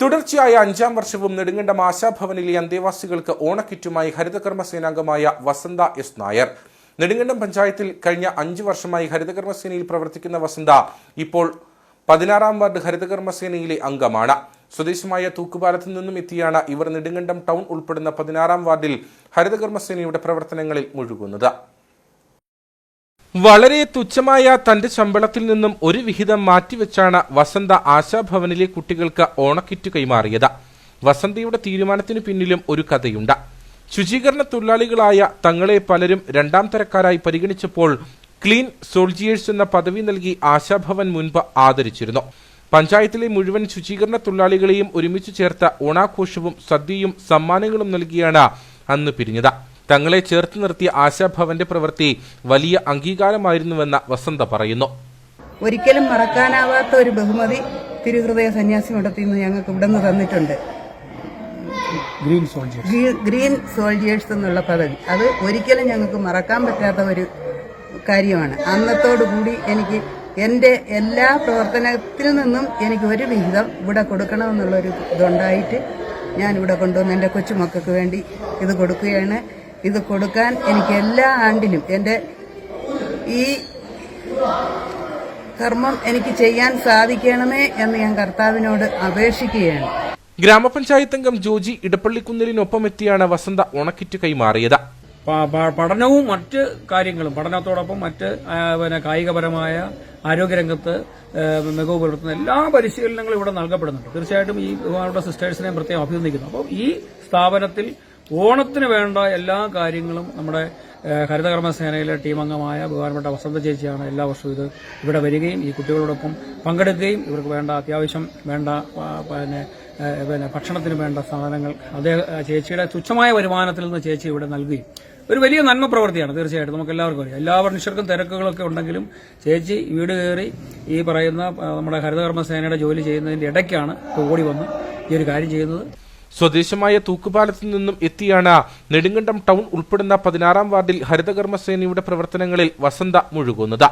തുടർച്ചയായ അഞ്ചാം വർഷവും നെടുങ്കണ്ടം ആശാഭവനിലെ അന്തേവാസികൾക്ക് ഓണക്കിറ്റുമായി ഹരിതകർമ്മ സേനാംഗമായ വസന്ത എസ് നായർ. നെടുങ്കണ്ടം പഞ്ചായത്തിൽ കഴിഞ്ഞ അഞ്ച് വർഷമായി ഹരിതകർമ്മ സേനയിൽ പ്രവർത്തിക്കുന്ന വസന്ത ഇപ്പോൾ പതിനാറാം വാർഡ് ഹരിതകർമ്മ സേനയിലെ അംഗമാണ്. സ്വദേശമായ തൂക്കുപാലത്തു നിന്നും എത്തിയാണ് ഇവർ നെടുങ്കണ്ടം ടൗൺ ഉൾപ്പെടുന്ന പതിനാറാം വാർഡിൽ ഹരിതകർമ്മ സേനയുടെ പ്രവർത്തനങ്ങളിൽ മുഴുകുന്നത്. വളരെ തുച്ഛമായ തന്റെ ശമ്പളത്തിൽ നിന്നും ഒരു വിഹിതം മാറ്റിവെച്ചാണ് വസന്ത ആശാഭവനിലെ കുട്ടികൾക്ക് ഓണക്കിറ്റ് കൈമാറിയത്. വസന്തയുടെ തീരുമാനത്തിന് പിന്നിലും ഒരു കഥയുണ്ട്. ശുചീകരണ തൊഴിലാളികളായ തങ്ങളെ പലരും രണ്ടാം തരക്കാരായി പരിഗണിച്ചപ്പോൾ ക്ലീൻ സോൾജിയേഴ്സ് എന്ന പദവി നൽകി ആശാഭവൻ മുൻപ് ആദരിച്ചിരുന്നു. പഞ്ചായത്തിലെ മുഴുവൻ ശുചീകരണ തൊഴിലാളികളെയും ഒരുമിച്ച് ചേർത്ത ഓണാഘോഷവും സദ്യയും സമ്മാനങ്ങളും നൽകിയാണ് അന്ന് പിരിഞ്ഞത്. തങ്ങളെ ചേർത്ത് നിർത്തിയ ആശാഭവന്റെ പ്രവൃത്തി വലിയ അംഗീകാരമായിരുന്നുവെന്ന് വസന്ത പറയുന്നു. ഒരിക്കലും മറക്കാനാവാത്ത ഒരു ബഹുമതി തിരുഹൃദയ സന്യാസി മഠത്തിൽ നിന്ന് ഞങ്ങൾക്ക് ഇവിടെ നിന്ന് തന്നിട്ടുണ്ട് ഗ്രീൻ സോൾജേഴ്സ് ഗ്രീൻ സോൾജിയേഴ്സ് എന്നുള്ള പദവി. അത് ഒരിക്കലും ഞങ്ങൾക്ക് മറക്കാൻ പറ്റാത്ത ഒരു കാര്യമാണ്. അന്നത്തോടുകൂടി എനിക്ക് എന്റെ എല്ലാ പ്രവർത്തനത്തിൽ നിന്നും എനിക്ക് ഒരു വിഹിതം ഇവിടെ കൊടുക്കണമെന്നുള്ളൊരു ഇതുണ്ടായിട്ട് ഞാൻ ഇവിടെ കൊണ്ടുവന്ന് എന്റെ കൊച്ചുമക്കൾക്ക് വേണ്ടി ഇത് കൊടുക്കുകയാണ്. ഇത് കൊടുക്കാൻ എനിക്ക് എല്ലാ ആണ്ടിലും എന്റെ ഈ കർമ്മം എനിക്ക് ചെയ്യാൻ സാധിക്കണമേ എന്ന് ഞാൻ കർത്താവിനോട് അപേക്ഷിക്കുകയാണ്. ഗ്രാമപഞ്ചായത്ത് അംഗം ജോജി ഇടപ്പള്ളിക്കുന്നിലിനൊപ്പം എത്തിയാണ് വസന്ത ഉണക്കിറ്റ് കൈമാറിയത്. പഠനവും മറ്റ് കാര്യങ്ങളും പഠനത്തോടൊപ്പം മറ്റ് പിന്നെ കായികപരമായ ആരോഗ്യരംഗത്ത് മികവ് പുലർത്തുന്ന എല്ലാ പരിശീലനങ്ങളും ഇവിടെ നൽകപ്പെടുന്നുണ്ട്. തീർച്ചയായിട്ടും ഈ സിസ്റ്റേഴ്സിനെ പ്രത്യേകം അഭിനന്ദിക്കുന്നു. അപ്പോൾ ഈ സ്ഥാപനത്തിൽ ഓണത്തിന് വേണ്ട എല്ലാ കാര്യങ്ങളും നമ്മുടെ ഹരിതകർമ്മസേനയിലെ ഹരിതകർമ്മ സേനയിലെ ടീം അംഗമായ ബഹുമാനപ്പെട്ട വസന്ത ചേച്ചിയാണ് എല്ലാ വർഷവും ഇത് ഇവിടെ വരികയും ഈ കുട്ടികളോടൊപ്പം പങ്കെടുക്കുകയും ഇവർക്ക് വേണ്ട അത്യാവശ്യം വേണ്ട പിന്നെ പിന്നെ ഭക്ഷണത്തിന് വേണ്ട സാധനങ്ങൾ. അദ്ദേഹം ചേച്ചിയുടെ തുച്ഛമായ വരുമാനത്തിൽ നിന്ന് ചേച്ചി ഇവിടെ നൽകുകയും. ഒരു വലിയ നന്മ പ്രവൃത്തിയാണ് തീർച്ചയായിട്ടും. നമുക്ക് എല്ലാവർക്കും അറിയാം. എല്ലാ മനുഷ്യർക്കും തിരക്കുകളൊക്കെ ഉണ്ടെങ്കിലും ചേച്ചി വീട് കയറി ഈ പറയുന്ന നമ്മുടെ ഹരിതകർമ്മസേനയുടെ ജോലി ചെയ്യുന്നതിന്റെ ഇടയ്ക്കാണ് ഓടി വന്ന് ഈ ഒരു കാര്യം ചെയ്യുന്നത്. സ്വദേശമായ തൂക്കുപാലത്തു നിന്നും എത്തിയാണ് നെടുങ്കണ്ടം ടൗൺ ഉൾപ്പെടുന്ന പതിനാറാം വാർഡിൽ ഹരിതകർമ്മസേനയുടെ പ്രവർത്തനങ്ങളിൽ വസന്ത മുഴുകുന്നത്.